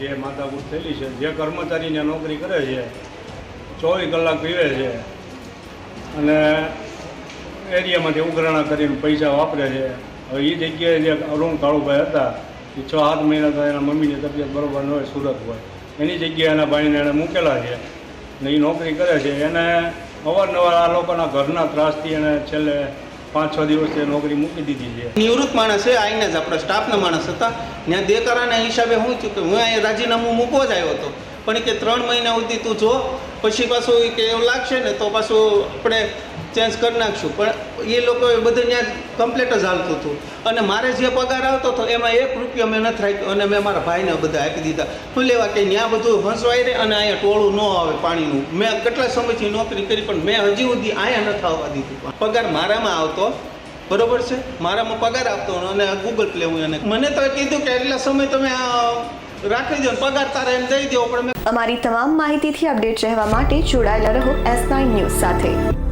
જે માથાકૂટ થયેલી છે, જે કર્મચારીને નોકરી કરે છે, ચોવીસ કલાક પીવે છે અને એરિયામાંથી ઉઘરાણા કરીને પૈસા વાપરે છે. હવે એ જગ્યાએ જે અરુણ કાળુભાઈ હતા, એ છ સાત મહિના તો એના મમ્મીની તબિયત બરાબર ન હોય, સુરત હોય. એની જગ્યાએ એના ભાઈને એણે મૂકેલા છે ને એ નોકરી કરે છે. એને અવારનવાર આ લોકોના ઘરના ત્રાસથી એને છેલ્લે પાંચ, છ દિવસથી નોકરી મૂકી દીધી છે. નિવૃત્ત માણસ છે, આઈને જ આપણા સ્ટાફના માણસ હતા. ત્યાં દેકારાના હિસાબે હું થયું કે હું અહીંયા રાજીનામું મૂકવા જ આવ્યો હતો. પણ કે ત્રણ મહિના સુધી તું જો, પછી પાછું કે એવું લાગશે ને તો પાછું આપણે ચેન્જ કરી નાખશું. પણ એ લોકોએ બધું ત્યાં કમ્પ્લેટ જ હાલતું હતું. અને મારે જે પગાર આવતો હતો, એમાં એક રૂપિયો મેં નથી રાખ્યો અને મેં મારા ભાઈને બધા આપી દીધા. હું લેવા કે ત્યાં બધું હંસવાય રહે અને અહીંયા ટોળું ન આવે પાણીનું. મેં કેટલા સમયથી નોકરી કરી, પણ મેં હજી સુધી અહીંયા નથી આવવા દીધું. પગાર મારામાં આવતો, બરોબર છે? મારામાં પગાર આપતો અને ગૂગલ પ્લે હું એને મને તો કીધું કે એટલા સમય તમે રાખી દો પગાર તારે એમ દઈ દો પણ અમારી તમામ માહિતીથી અપડેટ રહેવા માટે જોડાયેલા રહો એસ નાઇન ન્યૂઝ સાથે.